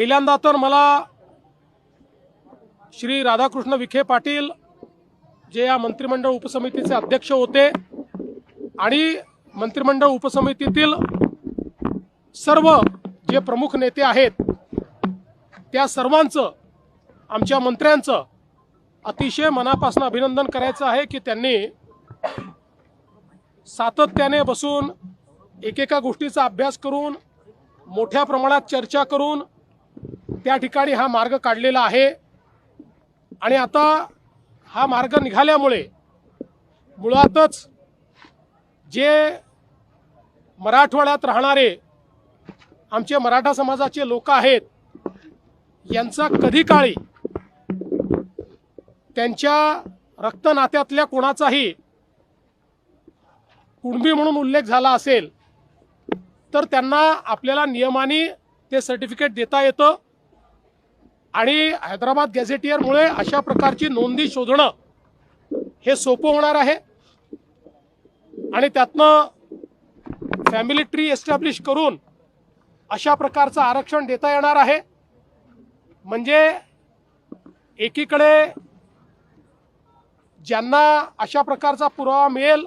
पहिल्यांदा तर मला श्री राधाकृष्ण विखे पाटील जे या मंत्रिमंडळ उपसमितीचे अध्यक्ष होते आणि मंत्रिमंडळ उपसमितीतील सर्व जे प्रमुख नेते आहेत त्या सर्वांचं आमच्या मंत्र्यांचं अतिशय मनापासून अभिनंदन करायचं आहे की त्यांनी सातत्याने बसून एकेका गोष्टीचा अभ्यास करून मोठ्या प्रमाणात चर्चा करून त्या ठिकाणी हा मार्ग काढलेला आहे. आणि आता हा मार्ग निघाल्यामुळे मुळातच जे मराठवाड्यात राहणारे आमचे मराठा समाजाचे लोक आहेत यांचा कधी काळी त्यांच्या रक्तनात्यातल्या कोणाचाही कुणबी म्हणून उल्लेख झाला असेल तर त्यांना आपल्याला नियमाने ते सर्टिफिकेट देता येतं. आणि हैदराबाद गॅझेटियरमुळे अशा प्रकारची नोंदी शोधणं हे सोपं होणार आहे. आणि त्यातनं फॅमिली ट्री एस्टॅब्लिश करून अशा प्रकारचं आरक्षण देता येणार आहे. म्हणजे एकीकडे ज्यांना अशा प्रकारचा पुरावा मिळेल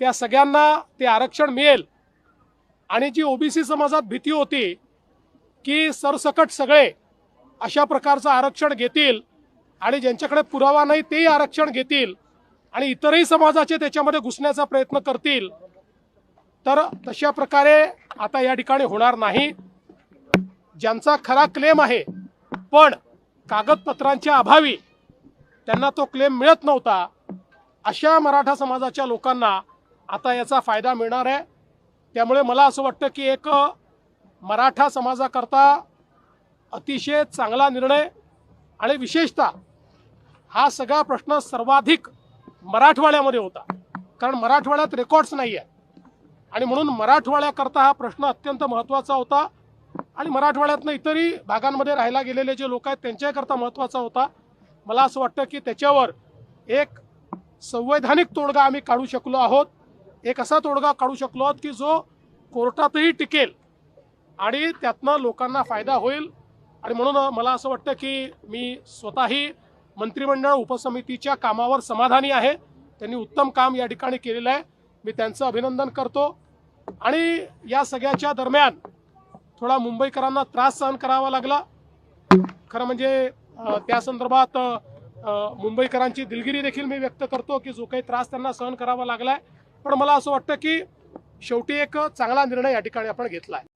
त्या सगळ्यांना ते आरक्षण मिळेल. आणि जी ओबीसी समाजात भीती होती की सरसकट सगळे अशा प्रकारचं आरक्षण घेतील आणि ज्यांच्याकडे पुरावा नाही तेही आरक्षण घेतील आणि इतरही समाजाचे त्याच्यामध्ये घुसण्याचा प्रयत्न करतील. तर तशा प्रकारे आता या ठिकाणी होणार नाही. ज्यांचा खरा क्लेम आहे पण कागदपत्रांच्या अभावी त्यांना तो क्लेम मिळत नव्हता अशा मराठा समाजाच्या लोकांना आता याचा फायदा मिळणार आहे. त्यामुळे मला असं वाटतं की एक मराठा समाजाकरता अतिशय चांगला निर्णय आणि विशेषतः हा सगळा प्रश्न सर्वाधिक मराठवाड्यामध्ये होता. कारण मराठवाड्यात रेकॉर्ड्स नाही आहे आणि म्हणून मराठवाड्याकरता हा प्रश्न अत्यंत महत्त्वाचा होता. आणि मराठवाड्यातनं इतरही भागांमध्ये राहायला गेलेले जे लोक आहेत त्यांच्याकरता महत्त्वाचा होता. मला असं वाटतं की त्याच्यावर एक संवैधानिक तोडगा आम्ही काढू शकलो आहोत. एक असा तोडगा काढू शकलो आहोत की जो कोर्टातही टिकेल आणि त्यातनं लोकांना फायदा होईल. आणि म्हणून मला असं वाटतं की मी स्वतःही मंत्रिमंडळ उपसमितीच्या कामावर समाधानी आहे. त्यांनी उत्तम काम या ठिकाणी केलेलं आहे. मी त्यांचं अभिनंदन करतो. आणि या सगळ्याच्या दरम्यान थोडा मुंबईकरांना त्रास सहन करावा लागला. खरं म्हणजे त्या संदर्भात मुंबईकरांची दिलगिरी देखील मी व्यक्त करतो की जो काही त्रास त्यांना सहन करावा लागलाय. पण मला असं वाटतं की शेवटी एक चांगला निर्णय या ठिकाणी आपण घेतला आहे